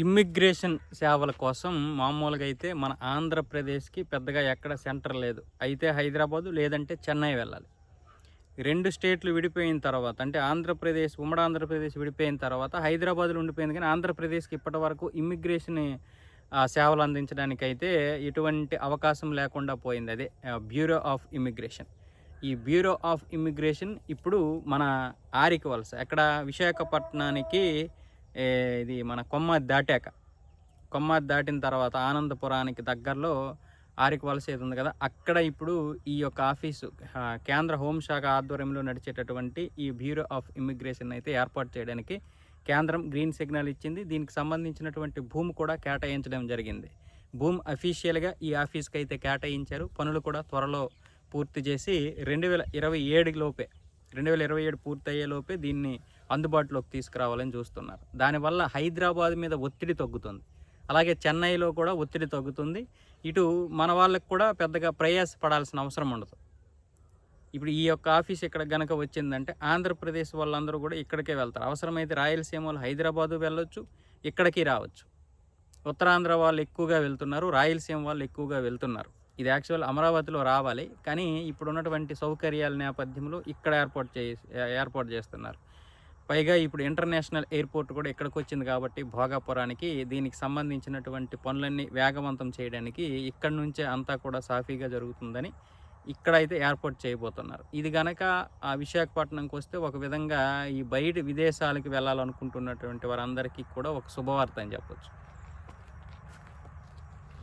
Immigration సేవల కోసం మామూలుగా అయితే మన ఆంధ్రప్రదేశ్కి పెద్దగా ఎక్కడ సెంటర్ లేదు. అయితే హైదరాబాదు లేదంటే చెన్నై వెళ్ళాలి. రెండు స్టేట్లు విడిపోయిన తర్వాత అంటే ఆంధ్రప్రదేశ్ ఉమ్మడి ఆంధ్రప్రదేశ్ విడిపోయిన తర్వాత హైదరాబాద్లో ఉండిపోయింది కానీ ఆంధ్రప్రదేశ్కి ఇప్పటి వరకు ఇమ్మిగ్రేషన్ ఆ, సేవలు అందించడానికి అయితే ఎటువంటి అవకాశం లేకుండా పోయింది అదే బ్యూరో ఆఫ్ ఇమ్మిగ్రేషన్ ఈ బ్యూరో ఆఫ్ ఇమ్మిగ్రేషన్ ఇప్పుడు మన ఆరికి వలస ఎక్కడ విశాఖపట్నానికి ఇది మన కొమ్మ దాటాక. కొమ్మాది దాటిన తర్వాత ఆనందపురానికి దగ్గరలో ఆరికి వలస ఏది ఉంది కదా అక్కడ ఇప్పుడు ఈ యొక్క ఆఫీసు కేంద్ర హోంశాఖ ఆధ్వర్యంలో నడిచేటటువంటి ఈ బ్యూరో ఆఫ్ ఇమ్మిగ్రేషన్ అయితే ఏర్పాటు చేయడానికి కేంద్రం గ్రీన్ సిగ్నల్ ఇచ్చింది. దీనికి సంబంధించినటువంటి భూమి కూడా కేటాయించడం జరిగింది. భూమి అఫీషియల్గా ఈ ఆఫీస్కి అయితే కేటాయించారు. పనులు కూడా త్వరలో పూర్తి చేసి రెండు వేల ఇరవై ఏడు లోపే రెండు వేల ఇరవై ఏడు పూర్తయ్యేలోపే దీన్ని అందుబాటులోకి తీసుకురావాలని చూస్తున్నారు. దానివల్ల హైదరాబాద్ మీద ఒత్తిడి తగ్గుతుంది. అలాగే చెన్నైలో కూడా ఒత్తిడి తగ్గుతుంది. ఇటు మన వాళ్ళకి కూడా పెద్దగా ప్రయాస పడాల్సిన అవసరం ఉండదు. ఇప్పుడు ఈ యొక్క ఆఫీస్ ఇక్కడ గనక వచ్చిందంటే ఆంధ్రప్రదేశ్ వాళ్ళందరూ కూడా ఇక్కడికే వెళ్తారు. అవసరమైతే రాయలసీమలో హైదరాబాదు వెళ్ళొచ్చు ఇక్కడికి రావచ్చు. ఉత్తరాంధ్ర వాళ్ళు ఎక్కువగా వెళ్తున్నారు రాయలసీమ వాళ్ళు ఎక్కువగా వెళ్తున్నారు. ఇది యాక్చువల్ అమరావతిలో రావాలి. కానీ ఇప్పుడు ఉన్నటువంటి సౌకర్యాల నేపథ్యంలో ఇక్కడ ఏర్పాటు చే ఏర్పాటు చేస్తున్నారు. పైగా ఇప్పుడు ఇంటర్నేషనల్ ఎయిర్పోర్ట్ కూడా ఇక్కడికి వచ్చింది కాబట్టి భోగాపురానికి దీనికి సంబంధించినటువంటి పనులన్నీ వేగవంతం చేయడానికి ఇక్కడ నుంచే అంతా కూడా సాఫీగా జరుగుతుందని ఇక్కడైతే ఏర్పాటు చేయబోతున్నారు. ఇది గనక ఆ విశాఖపట్నంకి వస్తే ఒక విధంగా ఈ బయట విదేశాలకు వెళ్ళాలనుకుంటున్నటువంటి వారందరికీ కూడా ఒక శుభవార్త అని చెప్పొచ్చు.